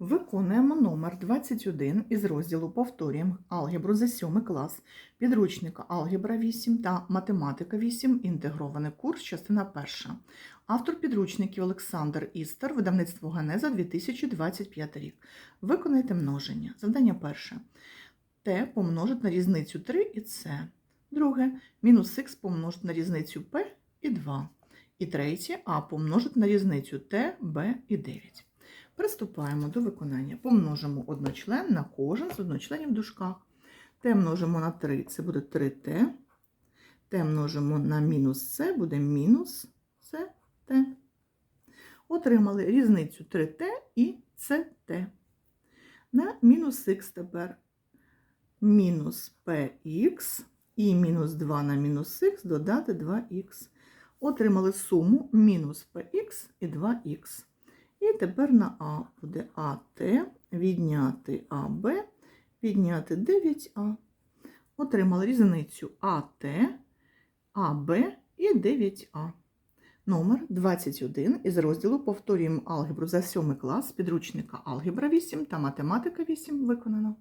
Виконуємо номер 21 із розділу Повторюємо алгебру за 7 клас, підручника Алгебра 8 та Математика 8, інтегрований курс, частина 1. Автор підручників Олександр Істер, видавництво Генеза 2025 рік. Виконайте множення. Завдання перше. Т помножить на різницю 3 і С. Друге. Мінус х помножить на різницю П і 2. І третє А помножить на різницю Т, Б і 9. Приступаємо до виконання. Помножимо одночлен на кожен з одночленів в дужках. Т множимо на 3, це буде 3Т. Т множимо на мінус С, буде мінус СТ. Отримали різницю 3Т і СТ. На мінус х тепер мінус px і мінус 2 на мінус х додати 2х. Отримали суму мінус px і 2х. І тепер на А буде АТ, відняти АБ, відняти 9А. Отримали різницю АТ, АБ і 9А. Номер 21 із розділу Повторюємо алгебру за 7 клас підручника Алгебра 8 та Математика 8 виконано.